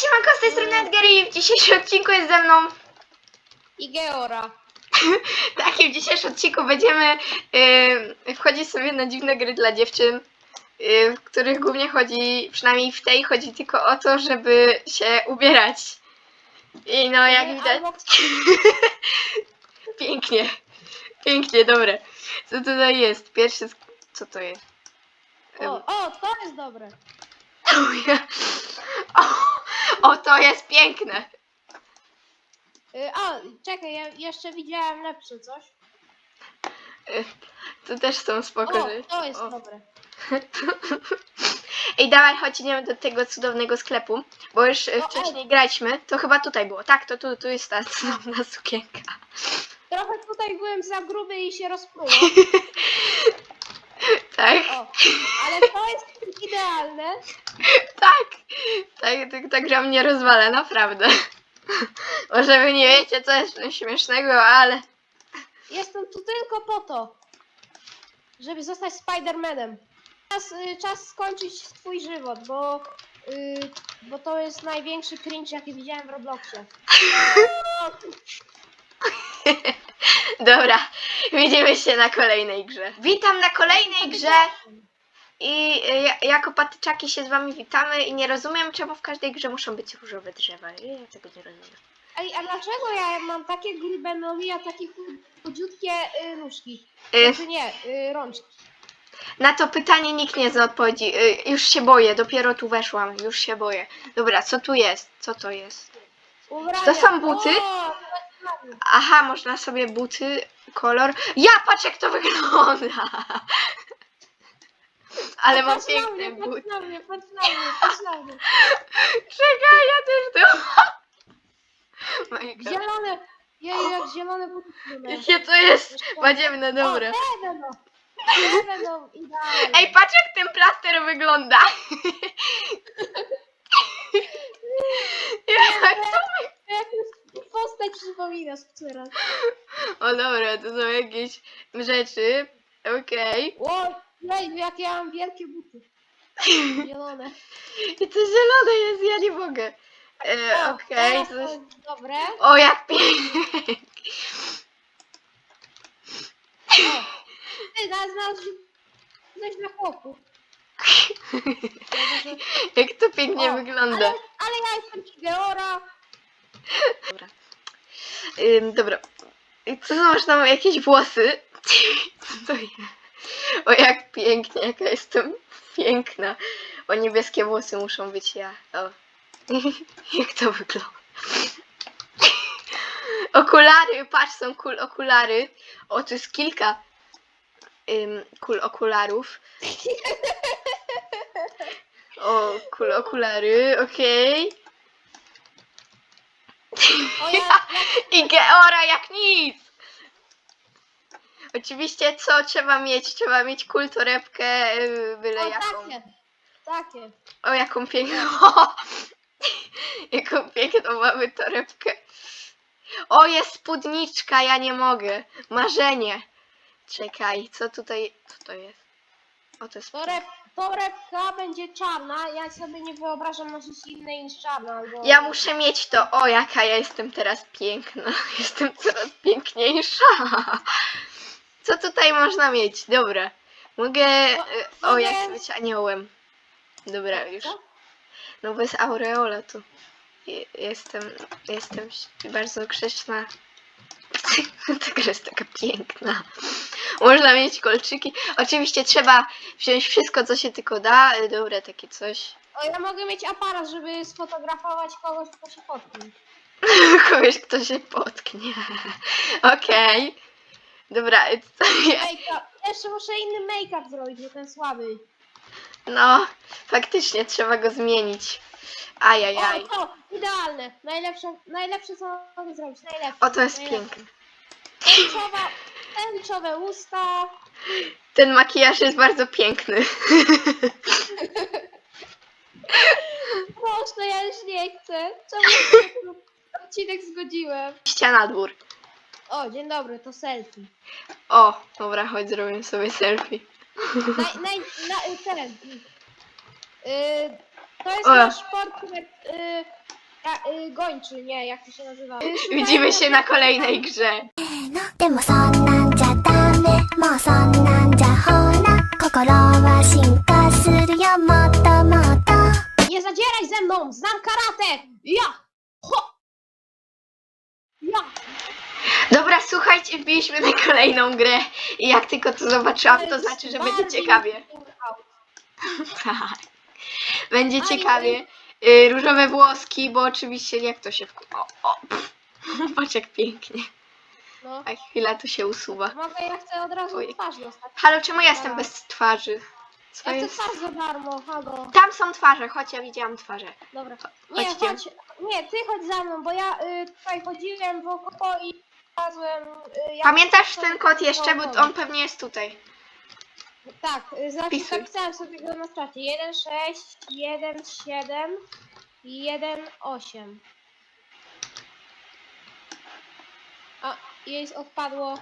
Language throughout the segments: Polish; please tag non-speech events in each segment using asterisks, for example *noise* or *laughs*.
siemanko, z tej strony Edgar i w dzisiejszym odcinku jest ze mną... I Geora. *laughs* Tak, i w dzisiejszym odcinku będziemy yy, wchodzić sobie na dziwne gry dla dziewczyn, yy, w których głównie chodzi, przynajmniej w tej, chodzi tylko o to, żeby się ubierać. I no, jak Y, widać... *laughs* Pięknie. Pięknie, dobre. Co tutaj jest? Pierwszy... Co to jest? O, o, to jest dobre. O, o, to jest piękne. Y, a, czekaj, ja jeszcze widziałem lepsze coś. Y, Tu też są O, spoko rzeczy. to jest O. dobre. *laughs* Ej, dawaj, chodź, idziemy do tego cudownego sklepu, bo już e, O, wcześniej graliśmy. To chyba tutaj było. Tak, to tu, tu jest ta *laughs* cudowna sukienka. Trochę tutaj byłem za gruby i się rozprułem. *laughs* Tak, O, ale to jest idealne. *laughs* tak. Tak, tak, ta gra mnie rozwala, naprawdę. *laughs* Może wy nie wiecie, co jest w tym śmiesznego, ale... Jestem tu tylko po to, żeby zostać Spidermanem. Czas, y, czas skończyć twój żywot, bo, y, bo to jest największy cringe, jaki widziałem w Robloxie. *laughs* Dobra, widzimy się na kolejnej grze. Witam na kolejnej grze i e, ja- jako patyczaki się z wami witamy i nie rozumiem, czemu w każdej grze muszą być różowe drzewa. Ja tego nie rozumiem. Ej, a dlaczego ja mam takie grube nogi, a takie chu- chudziutkie y, nóżki? Y, Znaczy nie, y, rączki. Na to pytanie nikt nie zna odpowiedzi. Y, Już się boję, dopiero tu weszłam, już się boję. Dobra, co tu jest? Co to jest? Ubrania. To są buty? O. Aha, można sobie buty, kolor. Ja patrz jak to wygląda! Ale mam patrz na piękne mnie, buty. Patrz na mnie, patrz na mnie, patrz na mnie. Czekaj, ja też to. Zielone, jeju, jak zielone buty. wyglądają. Jakie to jest? Będziemy na dobre. O, te będą. Te będą idealne. Ej, patrz jak ten plaster wygląda. Jak to wy- Jakąś postać przypominasz teraz. O dobra, to są jakieś rzeczy. Okej. O, jeju, jakie ja mam wielkie buty. Zielone. *laughs* I to zielone jest, ja nie mogę. E, Okej, teraz to coś... jest dobre. O, jak pięknie. O, ty, teraz znalazłem coś na chłopu. *laughs* Jak to pięknie O, wygląda. Ale, ale ja jestem Geora. Dobra. Ym, dobra. Co masz tam jakieś włosy? *laughs* Co to jest? O jak pięknie, jaka jestem piękna. O niebieskie włosy muszą być ja. O. *laughs* Jak to wygląda? *laughs* Okulary, patrz, są kul okulary. O, tu jest kilka ym, kul okularów. O, kul okulary, okej. O, ja, ja, I Geora jak nic! Oczywiście co trzeba mieć? Trzeba mieć kul torebkę, yy, byle o jaką. takie. Takie. O jaką piękną. *laughs* jaką piękną mamy torebkę. O jest spódniczka, ja nie mogę. Marzenie. Czekaj, co tutaj. Co to jest? O to jest. Toreb, torebka będzie czarna. Ja sobie nie wyobrażam nosić innej niż czarna. Albo... Ja muszę mieć to. O, jaka ja jestem teraz piękna. *laughs* Jestem coraz piękniejsza. *laughs* Co tutaj można mieć? Dobra. Mogę. y, O, mogę- ja chcę być aniołem. Dobra, już. Co? No bez aureola je- Jestem. Jestem ś- bardzo grzeczna. *laughs* Ta gra jest taka piękna. Można mieć kolczyki. Oczywiście trzeba wziąć wszystko, co się tylko da. Y, Dobra, takie coś. O, ja mogę mieć aparat, żeby sfotografować kogoś, kto się potknie. *laughs* Kogoś, kto się potknie. *laughs* Okej. Dobra, i co? Make-up. Jeszcze muszę inny make-up zrobić, bo ten słaby. No, faktycznie trzeba go zmienić. Ajajaj. O, to, idealne. Najlepsze, najlepsze co mogę zrobić. Najlepsze. O, to jest najlepsze. piękne. Tęczowa, tęczowe usta. Ten makijaż jest bardzo piękny. Proszę, ja już nie chcę. Czemu się na ten odcinek zgodziłem? Ściana dwór. O, dzień dobry, to selfie. O, dobra, chodź zrobimy sobie selfie. Naj, naj, na, ten. Y, to jest O. nasz portret y, Ja, y, gończy, nie, jak to się nazywa. Y, *laughs* Widzimy się na kolejnej grze. でもそんなんじゃダメもうそんなんじゃほら心は進化するよもっともっと Nie zadzieraj ze mną! Znam karate! Ja! Ho! Ja! Dobra, słuchajcie, wbiliśmy na kolejną grę i jak tylko to zobaczyłam, to znaczy, że będzie Bardziej ciekawie. out. *laughs* Tak. Będzie Aj, ciekawie. Y, różowe włoski, bo oczywiście jak to się w... O, o, pff. *laughs* Patrz jak pięknie. No. A chwila to się usuwa. Mogę, ja chcę od razu Oj. twarz dostać. Halo, czemu ja jestem bez twarzy? Co Ja chcę jest? twarz za darmo, halo. Tam są twarze, chodź, ja widziałam twarze. Dobra. Nie, Chodźcie. chodź. Nie, ty chodź za mną, bo ja y, tutaj chodziłem wokoło i znalazłem... Y, jak- Pamiętasz ten kod jeszcze, bo on pewnie jest tutaj. Tak, y, znaczy Wpisuj. zapisałem sobie go na stracie. 1, 6, 1, 7 i 1, 8. A, jej odpadło...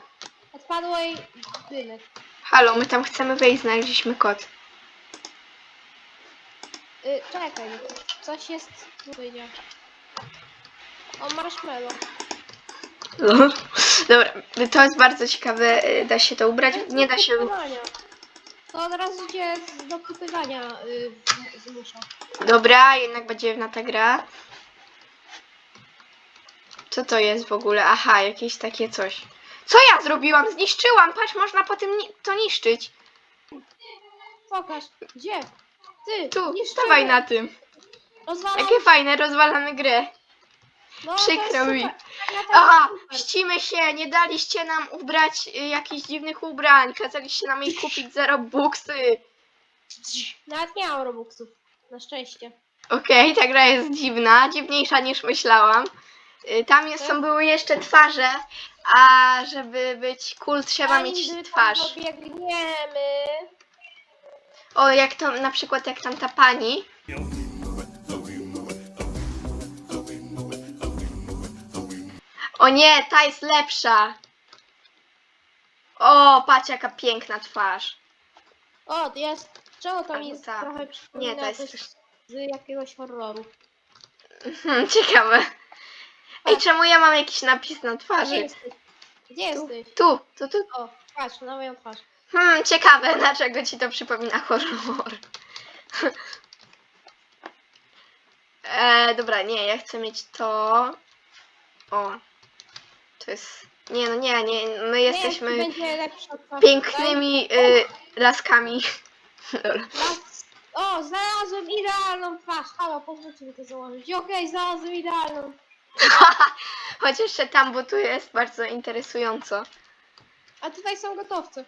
Odpadło jej dynek. Halo, my tam chcemy wejść, znaleźliśmy kod. Y, czekaj, coś jest... Wyjdzie. O, marshmallow. No. *laughs* Dobra, to jest bardzo ciekawe, y, da się to ubrać, nie da się... kupywania. To od razu z- do kupywania y, z- z musia. Dobra, jednak będzie na ta gra. Co to jest w ogóle? Aha, jakieś takie coś. Co ja zrobiłam? Zniszczyłam! Patrz, można po tym ni- to niszczyć. Pokaż, gdzie? Ty, Tu, stawaj na tym. Rozwalam. Jakie fajne, rozwalamy grę. No, przykro mi. tak- Aha, ścimy się, nie daliście nam ubrać y, jakichś dziwnych ubrań. Kazaliście nam je kupić za robuxy. Nawet nie mam robuxów. Na szczęście. Okej, ta gra jest dziwna, dziwniejsza niż myślałam. Y, Tam jest, są były jeszcze twarze, a żeby być cool trzeba mieć tam twarz. Dobiegniemy. O, jak to na przykład jak tam ta pani. O nie, ta jest lepsza. O, patrz jaka piękna twarz. O, to jest. Czemu to mi Albo jest ta. trochę przypomina Nie, to jest coś z jakiegoś horroru. Hmm, *laughs* ciekawe. Ej, czemu ja mam jakiś napis na Gdzie twarzy? jesteś? Gdzie jesteś? tu, tu, tu. O, patrz, na moją twarz. Hmm, ciekawe, *laughs* dlaczego ci to przypomina horror. *laughs* e, dobra, nie, ja chcę mieć to. O. To jest. Nie, no nie, nie, my jesteśmy pięknymi y, laskami. Dobra. Daj- Las- O, znalazłem idealną twarz. Halo, pozwólcie mi to założyć. Okej, znalazłem idealną. *laughs* Chodź jeszcze tam, bo tu jest bardzo interesująco. A tutaj są gotowce.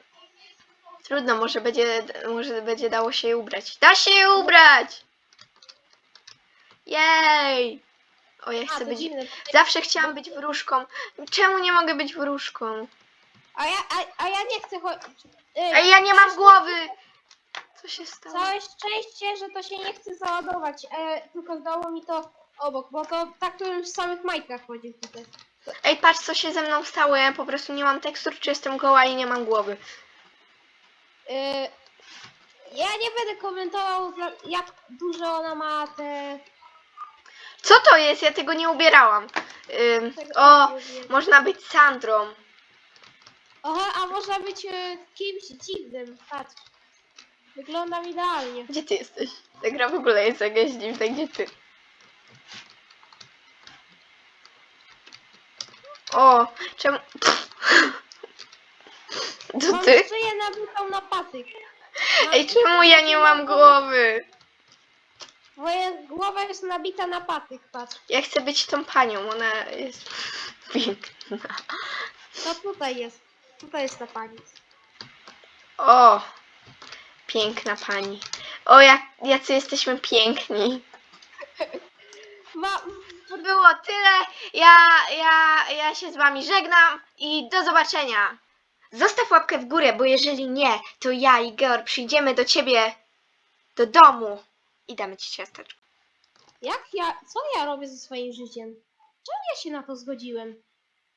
Trudno, może będzie, może będzie dało się je ubrać. Da się je ubrać! Jej! O, ja chcę to być... dziwne. Zawsze chciałam być wróżką. Czemu nie mogę być wróżką? A ja, a, a ja nie chcę chodzić. Ej, ja nie mam głowy! Co się stało? Całe szczęście, że to się nie chce załadować, e, tylko zdało mi to obok, bo to tak to już w samych majtkach chodzi tutaj. Ej, patrz co się ze mną stało. Ja po prostu nie mam tekstur, czy jestem goła i nie mam głowy. E, ja nie będę komentował, dla- jak dużo ona ma te... Co to jest? Ja tego nie ubierałam. Ym, o, można być Sandrą. Aha, a można być e, kimś dziwnym, patrz. Wyglądam idealnie. Gdzie ty jesteś? Ta gra w ogóle jest jakaś dziwna. Gdzie ty? O, czemu... *laughs* To Mam ty? szyję nabitą na patyk. Ej, czemu ja nie mam głowy? Moja głowa jest nabita na patyk, patrz. Ja chcę być tą panią, ona jest piękna. To tutaj jest. Tutaj jest ta pani. O, piękna pani. O, jak, jacy jesteśmy piękni. Ma... To było tyle. Ja, ja, ja się z wami żegnam i do zobaczenia. Zostaw łapkę w górę, bo jeżeli nie, to ja i Georg przyjdziemy do ciebie do domu i damy ci ciasteczko. Jak ja... Co ja robię ze swoim życiem? Czemu ja się na to zgodziłem?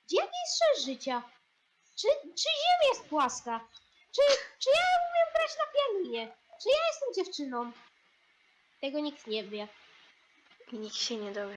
Gdzie jaki jest sens życia? Czy, czy ziemia jest płaska? Czy, czy ja umiem grać na pianinie? Czy ja jestem dziewczyną? Tego nikt nie wie. Nikt się nie dowie.